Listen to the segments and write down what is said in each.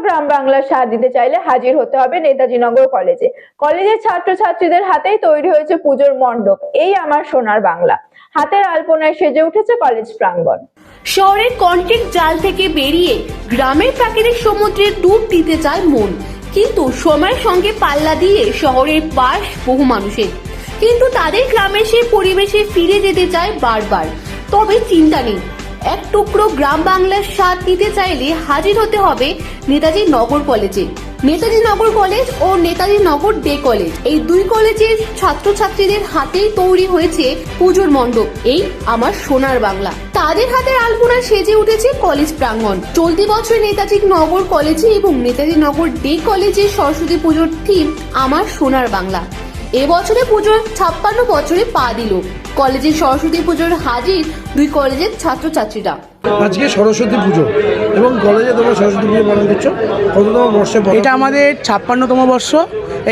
গ্রাম বাংলার স্বাদ দিতে চাইলে হাজির হতে হবে নেতাজি নগর কলেজে। কলেজের ছাত্রছাত্রীদের হাতেই তৈরি হয়েছে পুজোর মণ্ডপ। এই আমার সোনার বাংলা। হাতের আলপনায় সেজে উঠেছে কলেজ প্রাঙ্গণ। শহরের কন্ট্রিক্ট জাল থেকে বেরিয়ে গ্রামের প্রাকৃতিক সমুদ্রে ডুব দিতে চায় মন। কিন্তু সময়ের সঙ্গে পাল্লা দিয়ে শহরের পাশ বহু মানুষের। কিন্তু তাদের গ্রামের সেই পরিবেশে ফিরে যেতে চায় বারবার। তবে চিন্তা নেই। এক টুকরো গ্রাম বাংলার স্বাদ নিতে চাইলে হাজির হতে হবে নেতাজি নগর কলেজে। নেতাজি নগর কলেজ ও নেতাজি নগর ডে কলেজ। এই দুই কলেজের ছাত্রছাত্রীদের হাতেই তৈরি হয়েছে পুজোর মণ্ডপ। এই আমার সোনার বাংলা। তাদের হাতের আলপনা সেজে উঠেছে কলেজ প্রাঙ্গণ। চলতি বছর নেতাজি নগর কলেজে এবং নেতাজি নগর ডে কলেজে সরস্বতী পুজোর থিম আমার সোনার বাংলা। এবছরে পুজোর ছাপ্পান্ন বছরে পা দিল। কলেজের সরস্বতী পুজোর হাজির দুই কলেজের ছাত্রছাত্রীরা। আজকে সরস্বতী পুজো এবং কলেজে তোমরা সরস্বতী পুজো পালন করছ। কততম বর্ষে এটা আমাদের ছাপ্পান্নতম বর্ষ।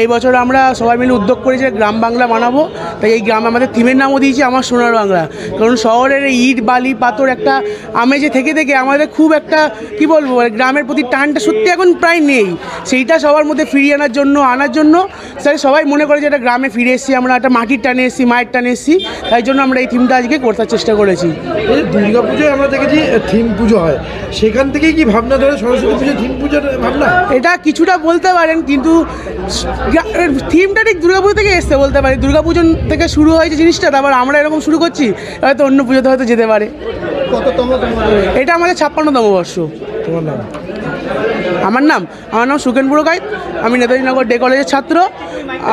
এই বছর আমরা সবাই মিলে উদ্যোগ করেছি যে গ্রাম বাংলা বানাবো। তাই এই গ্রাম আমাদের থিমের নামও দিয়েছি আমার সোনার বাংলা। কারণ শহরের ইট বালি পাথর একটা আমেজে থেকে থেকে আমাদের খুব একটা কি বলব মানে গ্রামের প্রতি টানটা সত্যি এখন প্রায় নেই। সেইটা সবার মধ্যে ফিরিয়ে আনার জন্য আনার জন্য। স্যার সবাই মনে করে যে এটা গ্রামে ফিরে এসেছি আমরা একটা মাটির টানে এসেছি মায়ের টানে এসেছি। তাই জন্য আমরা এই থিমটা আজকে করতে চেষ্টা করেছি। দুর্গা পুজোয় আমরা দেখেছি থিম পুজো হয়। সেখান থেকেই কি ভাবনা ধরে সরস্বতী পুজো থিম পুজোর ভাবনা? এটা কিছুটা বলতে পারেন কিন্তু থিমটা ঠিক দুর্গাপুজো থেকে এসছে বলতে পারি। দুর্গাপুজো থেকে শুরু হয়েছে জিনিসটা তারপর আমরা এরকম শুরু করছি হয়তো অন্য পুজোতে হয়তো যেতে পারে। কততম এটা আমাদের ছাপ্পান্নতম বর্ষ। তোমার নাম? আমার নাম আমার নাম সুকেন পুরকাইত আমি নেতাজি নগর ডে কলেজের ছাত্র।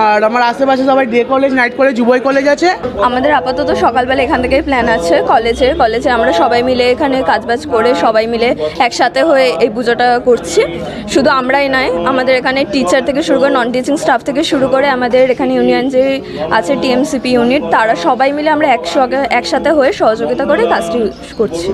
আর আমার আশেপাশে সবাই ডে কলেজ, নাইট কলেজ, যুবই কলেজ আছে। আমাদের আপাতত সকালবেলা এখান থেকেই প্ল্যান আছে, কলেজে। কলেজে আমরা সবাই মিলে এখানে কাজবাজ করে সবাই মিলে একসাথে হয়ে এই পুজোটা করছি। শুধু আমরাই নয়, আমাদের এখানে টিচার থেকে শুরু করে নন টিচিং স্টাফ থেকে শুরু করে আমাদের এখানে ইউনিয়ন যে আছে টিএমসিপি ইউনিট তারা সবাই মিলে আমরা একসঙ্গে, একসাথে হয়ে সহযোগিতা করে কাজটি করছি।